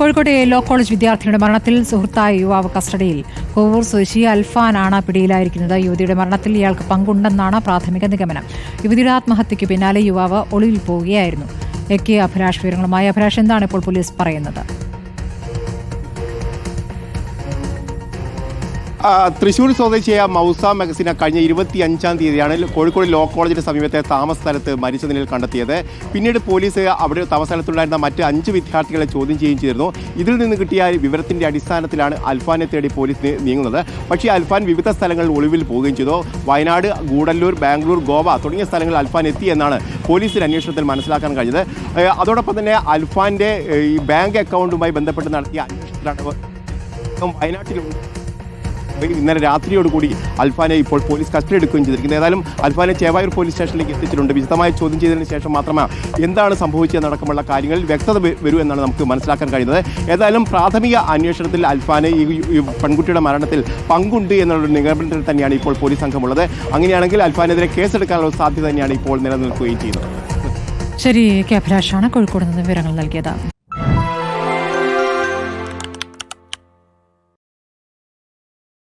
കോഴിക്കോട്ടെ law college വിദ്യാർത്ഥിനിയുടെ മരണത്തിൽ സുഹൃത്തായ യുവാവ് കസ്റ്റഡിയിൽ. കോവൂർ സ്വദേശി അൽഫാനാണ് പിടിയിലായിരിക്കുന്നത്. യുവതിയുടെ മരണത്തിൽ ഇയാൾക്ക് പങ്കുണ്ടെന്നാണ് പ്രാഥമിക നിഗമനം. യുവതിയുടെ ആത്മഹത്യയ്ക്ക് പിന്നാലെ യുവാവ് ഒളിവിൽ പോവുകയായിരുന്നു. എ കെ അഭിലാഷ് വിവരങ്ങളുമായി അഭിലാഷ് എന്താണ് ഇപ്പോൾ പോലീസ് പറയുന്നത്? ആ, തൃശൂർ സ്വദേശിയായ മൗസ മഗസിന കഴിഞ്ഞ ഇരുപത്തി അഞ്ചാം തീയതിയാണ് കോഴിക്കോട് ലോ കോളേജിന്റെ സമീപത്തെ താമസ സ്ഥലത്ത് മരിച്ച നിലയിൽ കണ്ടെത്തിയത്. പിന്നീട് പോലീസ് അവിടെ താമസ സ്ഥലത്തുണ്ടായിരുന്ന മറ്റ് അഞ്ച് വിദ്യാർത്ഥികളെ ചോദ്യം ചെയ്യുകയും ചെയ്തിരുന്നു. ഇതിൽ നിന്ന് കിട്ടിയ വിവരത്തിന്റെ അടിസ്ഥാനത്തിലാണ് അൽഫാനെ തേടി പോലീസ് നീങ്ങുന്നത്. പക്ഷേ അൽഫാൻ വിവിധ സ്ഥലങ്ങളിൽ ഒളിവിൽ പോവുകയും ചെയ്തു. വയനാട് ഗൂഡല്ലൂർ ബാംഗ്ലൂർ ഗോവ തുടങ്ങിയ സ്ഥലങ്ങളിൽ അൽഫാൻ എത്തി എന്നാണ് പോലീസിന്റെ അന്വേഷണത്തിൽ മനസ്സിലാക്കാൻ കഴിഞ്ഞത്. അതോടൊപ്പം തന്നെ അൽഫാന്റെ ഈ ബാങ്ക് അക്കൗണ്ടുമായി ബന്ധപ്പെട്ട് നടത്തിയ അന്വേഷണത്തിലാണ് വയനാട്ടിലുണ്ട്. ഇന്നലെ രാത്രിയോടുകൂടി അൽഫാനെ ഇപ്പോൾ പോലീസ് കസ്റ്റഡി എടുക്കുകയും ചെയ്തിരിക്കുന്നത് ഏതായാലും അൽഫാനെ ചേവായൂർ പോലീസ് സ്റ്റേഷനിലേക്ക് എത്തിച്ചിട്ടുണ്ട്. വിശദമായ ചോദ്യം ചെയ്തതിന് ശേഷം മാത്രമേ എന്താണ് സംഭവിച്ചതെന്നടക്കമുള്ള കാര്യങ്ങളിൽ വ്യക്തത വരൂ എന്നാണ് നമുക്ക് മനസ്സിലാക്കാൻ കഴിയുന്നത്. ഏതായാലും പ്രാഥമിക അന്വേഷണത്തിൽ അൽഫാനെ ഈ പെൺകുട്ടിയുടെ മരണത്തിൽ പങ്കുണ്ട് എന്നുള്ള നിഗമനത്തിൽ തന്നെയാണ് ഇപ്പോൾ പോലീസ് സംഘമുള്ളത്. അങ്ങനെയാണെങ്കിൽ അൽഫാനെതിരെ കേസെടുക്കാനുള്ള സാധ്യത തന്നെയാണ് ഇപ്പോൾ നിലനിൽക്കുകയും ചെയ്യുന്നത്. ശരി കെ അഭിലാഷാണ് കോഴിക്കോട് നിന്ന് വിവരങ്ങൾ നൽകിയത്.